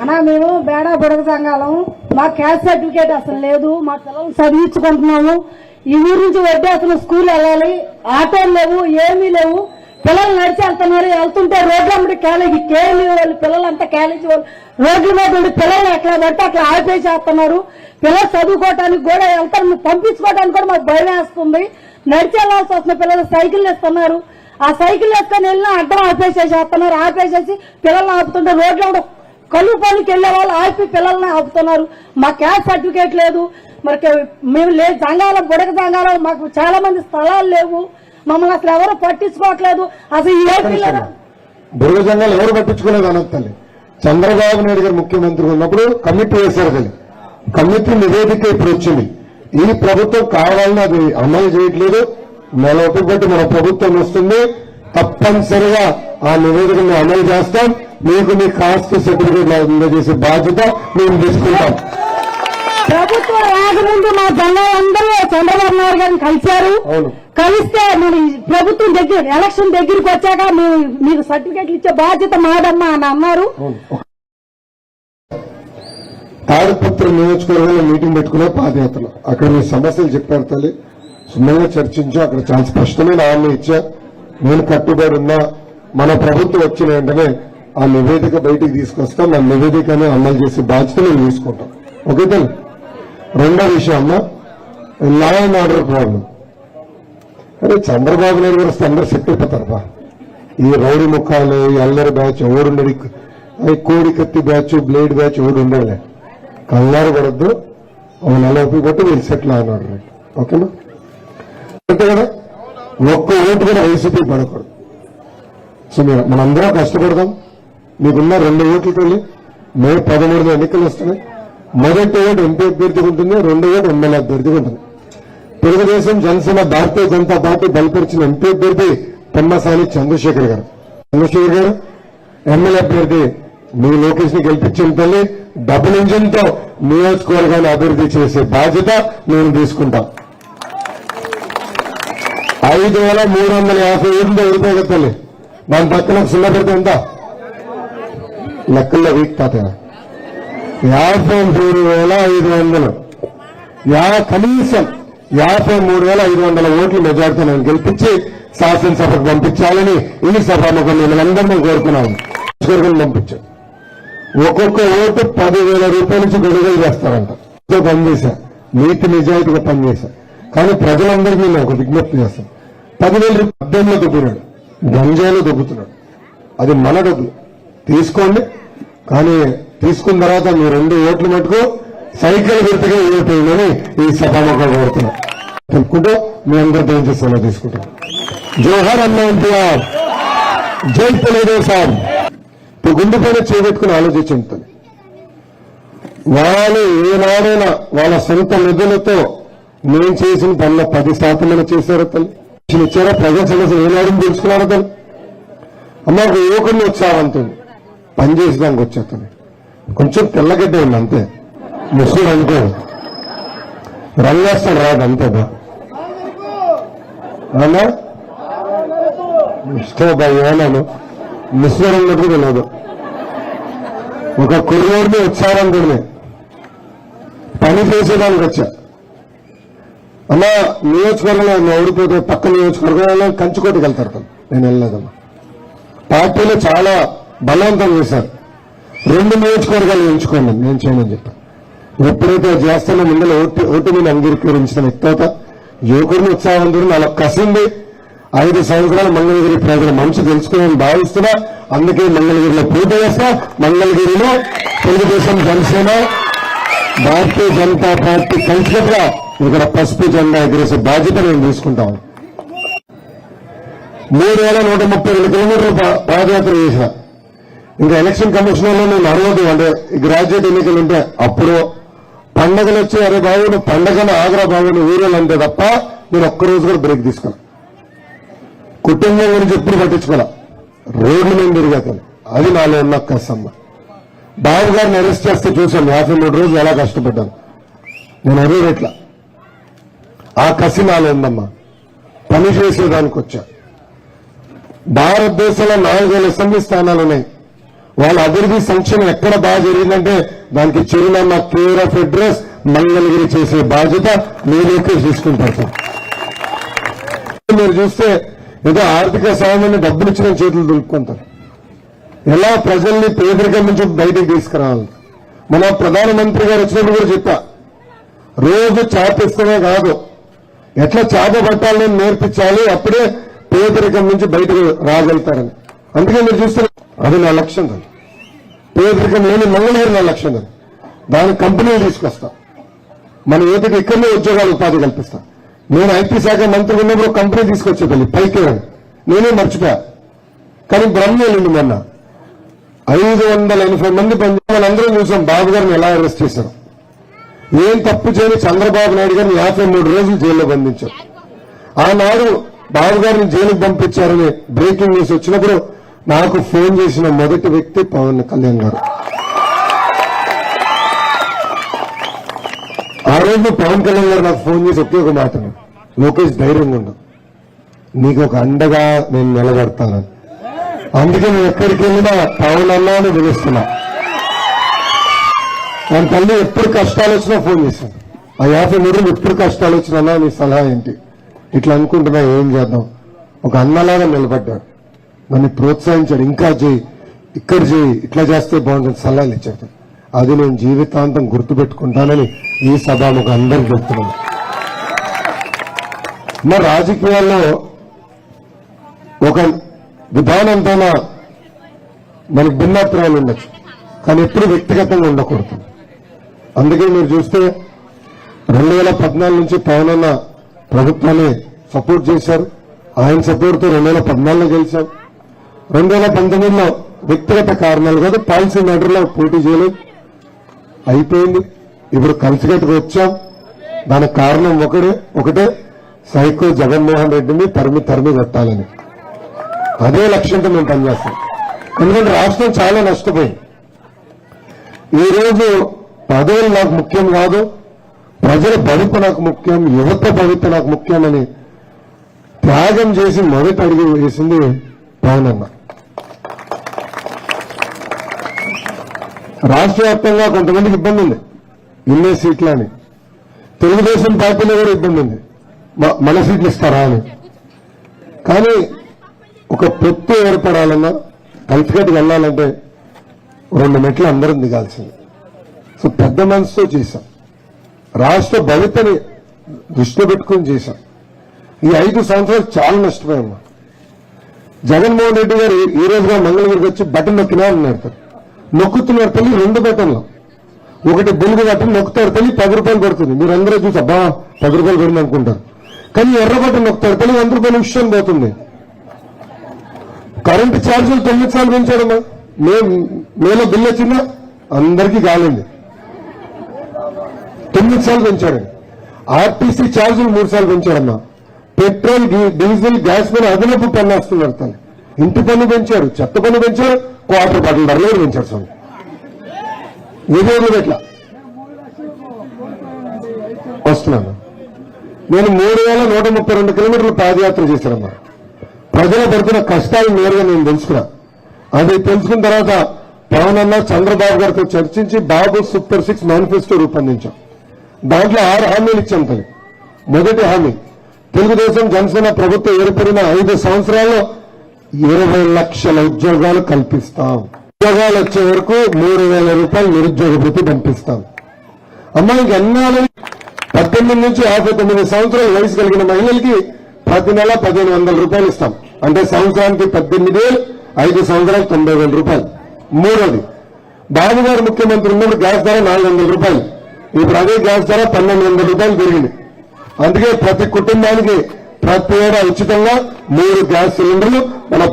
అన్నా మేము బేడా బుడగ సంఘాలం. మా క్యాస్ట్ సర్టిఫికేట్ అసలు లేదు. మా పిల్లలు చదివించుకుంటున్నాము. ఈ ఊరు నుంచి వడ్డీ అసలు స్కూల్ వెళ్ళాలి. ఆటోలు లేవు ఏమీ లేవు. పిల్లలు నడిచి వెళ్తున్నారు. వెళ్తుంటే రోడ్ల మీద కాలేజీ కేఎల్ వాళ్ళు పిల్లలంతా కాలేజీ వాళ్ళు. రోడ్ల మీద ఉండి పిల్లల్ని ఎట్లా పడితే అట్లా ఆపేసేస్తున్నారు పిల్లలు చదువుకోవటానికి కూడా వెళ్తారు. పంపించుకోవడానికి కూడా మాకు భయం వేస్తుంది. నడిచి వెళ్ళాల్సి వస్తుంది పిల్లలు సైకిల్ ఇస్తున్నారు ఆ సైకిల్ వేసుకొని వెళ్ళినా అడ్డం ఆపేసేసేస్తున్నారు. ఆపేసేసి పిల్లల్ని ఆపుతుంటే రోడ్లో కూడా కలువు పనికి వెళ్ళే వాళ్ళు ఆపి పిల్లల్ని ఆపుతున్నారు. మా క్యాస్ట్ సర్టిఫికేట్ లేదు. మరి మేము లేదు సంఘాలు బుడక సంఘాలు మాకు చాలా మంది స్థలాలు లేవు. మమ్మల్ని అసలు ఎవరు పట్టించుకోవట్లేదు. అసలు జంగాలు ఎవరు పట్టించుకోలేదు అనొద్దు తల్లి. చంద్రబాబు నాయుడు గారు ముఖ్యమంత్రి ఉన్నప్పుడు కమిటీ వేశారు తల్లి కమిటీ నివేదిక ఇప్పుడు వచ్చింది. ఈ ప్రభుత్వం కావాలని అది అమలు చేయట్లేదు. నెల ఒకటి మన ప్రభుత్వం వస్తుంది. తప్పనిసరిగా ఆ నివేదికను అమలు చేస్తాం. మీకు మీ కాస్ట్ సర్టిఫికేట్ అందజేసే బాధ్యత మేము తీసుకుంటాం. ప్రభుత్వం రాకముందు మా జనాలందరూ చంద్రబాబు నాయుడు గారిని కలిశారు. కలిస్తే మరి ప్రభుత్వం దగ్గర ఎలక్షన్ దగ్గరికి వచ్చాక మేము మీకు సర్టిఫికేట్లు ఇచ్చే బాధ్యత మాదమ్మా అని అన్నారు. తాడిపత్రి నియోజకవర్గంలో మీటింగ్ పెట్టుకునే పాదయాత్రలు. అక్కడ మీ సమస్యలు చెప్పారు తల్లి. సున్నంగా చర్చించు అక్కడ చాలా స్పష్టమైన హామీ ఇచ్చా నేను కట్టుబడి ఉన్నా. మన ప్రభుత్వం వచ్చిన వెంటనే ఆ నివేదిక బయటికి తీసుకొస్తాం ఆ నివేదికను అమలు చేసే బాధ్యత నేను తీసుకుంటాం. ఓకే తల్లి రెండో విషయం అమ్మా లా అండ్ ఆర్డర్ ప్రాబ్లం. అరే చంద్రబాబు నాయుడు గారు వస్తే అందరూ సెట్ ఈ రౌడీ ముఖాలు ఈ అల్లరి బ్యాచ్ ఎవడుండడు ఈ కోడి కత్తి బ్యాచ్ బ్లేడ్ బ్యాచ్ ఎవడు ఉండలే కంగారు పడద్దు. ఒక నెల ఒప్పి మీరు సెటిల్ అన్నాడు ఓకేనా అంతే కదా? ఒక్క ఓటు కూడా వైసీపీ పడకూడదు. సో మనందరం కష్టపడదాం. మీకున్న రెండు ఓట్లతోనే మే పదమూడున ఎన్నికలు వస్తున్నాయి. మొదటి ఓటు ఎంపీ అభ్యర్థిగా ఉంటుంది రెండో ఓటు ఎమ్మెల్యే అభ్యర్థిగా ఉంటుంది. తెలుగుదేశం జనసేన భారతీయ జనతా పార్టీ బలపరిచిన ఎంపీ అభ్యర్థి పెమ్మసాని చంద్రశేఖర్ గారు. చంద్రశేఖర్ గారు ఎమ్మెల్యే అభ్యర్థి మీ లోకేష్ని గెలిపించిన తల్లి డబుల్ ఇంజిన్తో నియోజకవర్గాన్ని అభివృద్ధి చేసే బాధ్యత నేను తీసుకుంటాం. ఐదు వేల మూడు వందల యాభై ఏడు తల్లి దాని పక్కన ఒక సున్నా లెక్కల్లో వీక్ తాత యాభై మూడు వేల ఐదు వందలు. యా కనీసం యాభై మూడు వేల ఐదు వందల ఓట్ల మెజార్టీ నేను గెలిపించి శాసనసభకు పంపించాలని ఈ సభాముఖం నేను అందరినీ కోరుకున్నాను. కోరుకుని ఒక్కొక్క ఓటు పదివేల రూపాయల నుంచి గొడుగులు చేస్తారంట. పనిచేశా నీతి నిజాయితీగా పనిచేశా కానీ ప్రజలందరికీ నేను ఒక విజ్ఞప్తి చేస్తాను. పదివేల రూపాయలు అద్దంలో దొబ్బినాడు. గంజాయిలో దొబ్బుతున్నాడు. అది మన డబ్బులు. తీసుకోండి. కానీ తీసుకున్న తర్వాత మీ రెండు ఓట్లు మటుకు సైకిల్ గుర్తుగా ఓటు ఈ సభాముఖం కోరుతున్నా. తెలుపుకుంటూ మీ అందరితో సెలవు తీసుకుంటాం. జోహర్ అన్న ఎన్టీఆర్ జై తెలుగుదేశం ఇప్పుడు గుండె పైన చేపెట్టుకుని ఆలోచించుంటుంది వాళ్ళు ఏనాడైనా వాళ్ళ సొంత నిధులతో నేను చేసిన పనుల పది శాతం చేశారు తల్లి? ఇచ్చారా ప్రజా సమస్య ఏనాడని తెలుసుకున్నారా తల్లి? అమ్మాకు యువకుడిని ఉత్సాహవంతుంది పని చేసేదానికి వచ్చేస్తాను. కొంచెం తెల్లగడ్డ ఉంది అంతే. ముస్లిం అనుకో. రంగేస్తాడు రాదు అంతే బా. అవునా? ఇష్టం ఏమన్నాను? ముస్లిం రంగు తెలియదు ఒక కుర్రోడిని ఉత్సాహవంతుడిని పని చేసేదానికి వచ్చా. అమ్మా నియోజకవర్గంలో ఓడిపోతే పక్క నియోజకవర్గంలో కంచుకోటికి వెళ్తారు నేను వెళ్ళలేదమ్మా. పార్టీలో చాలా బలవంతం చేశారు. రెండు నియోజకవర్గాలు ఎంచుకోండి నేను చేయమని చెప్పాను ఎప్పుడైతే చేస్తున్న చేస్తున్నా ఓటు ఓటు మీద అంగీకరించిన తర్వాత యువకుడిని ఉత్సాహవంతుడు అలా కసింది. ఐదు సంవత్సరాలు మంగళగిరి ప్రజల మనసు తెలుసుకుని భావిస్తున్నా. అందుకే మంగళగిరిలో పోటీ చేస్తా. మంగళగిరిలో తెలుగుదేశం జనసేన భారతీయ జనతా పార్టీ కలిసికట్టుగా ఇక్కడ పసుపు జెండా ఎగిరేసే బాధ్యత నేను తీసుకుంటాము మూడు వేల నూట ముప్పై రెండు కిలోమీటర్లు పాదయాత్ర చేసిన ఇంకా ఎలక్షన్ కమిషన్లో నేను అంటే గ్రాడ్యుయేట్ ఎన్నికలు ఉంటే అప్పుడు పండగలు వచ్చి అరే బాబు నువ్వు పండగను ఆగ్రా బాబు నువ్వు ఊరేళ్ళు అంటే తప్ప నేను ఒక్కరోజు కూడా బ్రేక్ తీసుకున్నా కుటుంబం గురించి ఎప్పుడు పట్టించుకోలే రోడ్ల మీద తిరిగేతాను అది నాలో ఉన్న కసమ్మ బాబు గారిని అరెస్ట్ చేస్తే చూశాను. యాభై మూడు రోజులు ఎలా కష్టపడ్డాను. నేను అదే ఆ కసి నాలో ఉందమ్మా. పని చేసేదానికి వచ్చా. భారతదేశంలో నాలుగు వేల అసెంబ్లీ స్థానాలు ఉన్నాయి. వాళ్ళ అభివృద్ధి సంక్షేమం ఎక్కడ బాగా జరిగిందంటే దానికి చిరునామా కేర్ ఆఫ్ అడ్రస్ మంగళగిరి చేసే బాధ్యత మీరైతే తీసుకుంటారు మీరు చూస్తే ఏదో ఆర్థిక సాయాన్ని డబ్బులు ఇచ్చిన చేతులు దులుపుకుంటారు. ఎలా ప్రజల్ని పేదరికం నుంచి బయటకు తీసుకురావాలి? మన ప్రధానమంత్రి గారు వచ్చినప్పుడు కూడా చెప్పా రోజు చేపిస్తమే కాదు ఎట్లా చేప పట్టాలని నేర్పించాలి అప్పుడే పేదరికం నుంచి బయటకు రాగలుగుతారని. అందుకే మీరు చూస్తే అది నా లక్ష్యం దాన్ని పేదరికం లేని మంగళగిరి నా లక్ష్యం దాన్ని దాని కంపెనీలు తీసుకొస్తా. మన ఏదైతే ఇక్కడనే ఉద్యోగాలు ఉపాధి కల్పిస్తా. నేను ఐటీ శాఖ మంత్రి ఉన్నప్పుడు కంపెనీ తీసుకొచ్చేదాన్ని పైకి నేనే మర్చిపోయా. కానీ బ్రహ్మ వెళ్ళింది మొన్న ఐదు వందల ఎనభై మంది పనిచేసిన వాళ్ళందరూ చూసాం బాబు గారిని ఎలా అరెస్ట్ చేశారు. ఏం తప్పు చేయని చంద్రబాబు నాయుడు గారిని యాభై మూడు రోజులు జైల్లో బంధించారు. ఆనాడు బాబు గారిని జైలుకు పంపించారని బ్రేకింగ్ న్యూస్ వచ్చినప్పుడు నాకు ఫోన్ చేసిన మొదటి వ్యక్తి పవన్ కళ్యాణ్ గారు. ఆ రోజు పవన్ కళ్యాణ్ గారు నాకు ఫోన్ చేసి ఒకే ఒక మాట లోకేష్ ధైర్యంగా ఉండు. నీకు ఒక అండగా నేను నిలబడతానని అందుకే నేను ఎక్కడికి వెళ్ళినా పవన్ అన్నాను పిలుస్తున్నా మన తల్లి ఎప్పుడు కష్టాలు వచ్చినా ఫోన్ చేశాను ఆ యాభై మూడు ఎప్పుడు కష్టాలు వచ్చినా నీ సలహా ఏంటి? ఇట్లా అనుకుంటున్నా ఏం చేద్దాం? ఒక అన్నలాగా నిలబడ్డాడు. నన్ను ప్రోత్సహించాడు ఇంకా చేయి ఇక్కడ చేయి ఇట్లా చేస్తే బాగుంటుంది సలహాలు ఇచ్చాడు. అది నేను జీవితాంతం గుర్తుపెట్టుకుంటానని ఈ సభాముఖ అందరికి చెప్తున్నాను. మా రాజకీయాల్లో ఒక విధానంతోన మనకు భిన్నత్రాలు ఉండొచ్చు కానీ ఎప్పుడు వ్యక్తిగతంగా ఉండకూడదు. అందుకే మీరు చూస్తే రెండు వేల పద్నాలుగు నుంచి పవన్ అన్న ప్రభుత్వాన్ని సపోర్ట్ చేశారు. ఆయన సపోర్ట్తో రెండు వేల పద్నాలుగులో గెలిచాం రెండు వేల పంతొమ్మిదిలో వ్యక్తిగత కారణాలు కాదు పాలసీ మ్యాటర్లో పోటీ చేయలేదు. అయిపోయింది. ఇప్పుడు కలిసికట్టుకు వచ్చాం. దానికి కారణం ఒకటే ఒకటే సైకో జగన్మోహన్ రెడ్డిని తరిమి తరిమి కొట్టాలని. అదే లక్ష్యంతో మేము పనిచేస్తాం. ఎందుకంటే రాష్ట్రం చాలా నష్టపోయింది. ఈ రోజు పదవులు నాకు ముఖ్యం కాదు ప్రజల భవిత నాకు ముఖ్యం యువత భవిత నాకు ముఖ్యమని త్యాగం చేసి మొదటి అడిగి వేసింది పవన్ అన్న. రాష్ట్ర వ్యాప్తంగా కొంతమందికి ఇబ్బంది ఉంది. ఇన్నే సీట్లని తెలుగుదేశం పార్టీలో కూడా ఇబ్బంది ఉంది. మ- మన సీట్లు ఇస్తారా అని. కానీ ఒక పొత్తు ఏర్పడాలన్నా కలిసికట్టు వెళ్ళాలంటే రెండు మెట్లు అందరం దిగాల్సింది. సో పెద్ద మనసుతో చేశాం. రాష్ట్ర భవితని దృష్టిలో పెట్టుకుని చేశాం. ఈ ఐదు సంవత్సరాలు చాలా నష్టపోయాం. జగన్మోహన్ రెడ్డి గారు ఈ- ఈ రోజుగా మంగళగిరికి వచ్చి బటన్ నొక్కినా అన్నారు నొక్కుతున్నారు తల్లి రెండు బటన్లు. ఒకటి బులుగు బటన్ నొక్కుతారు తల్లి పది రూపాయలు పడుతుంది. మీరు అందరూ చూసి అబ్బా పది రూపాయలు పడింది అనుకుంటారు. కానీ ఎర్ర బటన్ నొక్కుతారు తల్లి వంద రూపాయల విషయం పోతుంది. కరెంటు ఛార్జీలు తొమ్మిది సార్లు పెంచాడమ్మా మే మేలో బిల్లు వచ్చిందా? అందరికీ కాలండి తొమ్మిది సార్లు పెంచాడు. ఆర్టీసీ ఛార్జీలు మూడు సార్లు పెంచాడమ్మా పెట్రోల్ డీజిల్ గ్యాస్ మీద అదనపు పన్ను వస్తున్నారు తల్లి. ఇంటి పన్ను పెంచారు చెత్త పన్ను పెంచారు క్వార్టర్ బాటిల్ ధరలు కూడా పెంచారు స్వామి. ఏదో ఎట్లా వస్తున్నాను. నేను మూడు వేల నూట ముప్పై రెండు కిలోమీటర్లు పాదయాత్ర చేశానమ్మా. ప్రజలు పడుతున్న కష్టాలు నేరుగా నేను తెలుసుకున్నా. అది తెలుసుకున్న తర్వాత పవన్ అన్న చంద్రబాబు గారితో చర్చించి బాబు సూపర్ సిక్స్ మేనిఫెస్టో రూపొందించాం. దాంట్లో ఆరు హామీలు ఇచ్చాం తల్లి. మొదటి హామీ తెలుగుదేశం జనసేన ప్రభుత్వం ఏర్పడిన ఐదు సంవత్సరాల్లో ఇరవై లక్షల ఉద్యోగాలు కల్పిస్తాం. ఉద్యోగాలు వచ్చే వరకు మూడు వేల రూపాయలు నిరుద్యోగ భృతి పంపిస్తాం. అమ్మాయికి ఎన్నాళ్ళని పద్దెనిమిది నుంచి యాభై తొమ్మిది సంవత్సరాల వయసు కలిగిన మహిళలకి ప్రతి నెల పదిహేను వందల రూపాయలు ఇస్తాం. అంటే సంవత్సరానికి పద్దెనిమిది వేలు ఐదు సంవత్సరాలు తొంభై వేల రూపాయలు. మూడోది బాబు గారు ముఖ్యమంత్రి ఉన్నప్పుడు గ్యాస్ ధర నాలుగు వందల రూపాయలు. ఇప్పుడు అదే గ్యాస్ ధర పన్నెండు వందల రూపాయలు పెరిగింది. అందుకే ప్రతి కుటుంబానికి ప్రతి ఏడా ఉచితంగా మూడు గ్యాస్ సిలిండర్లు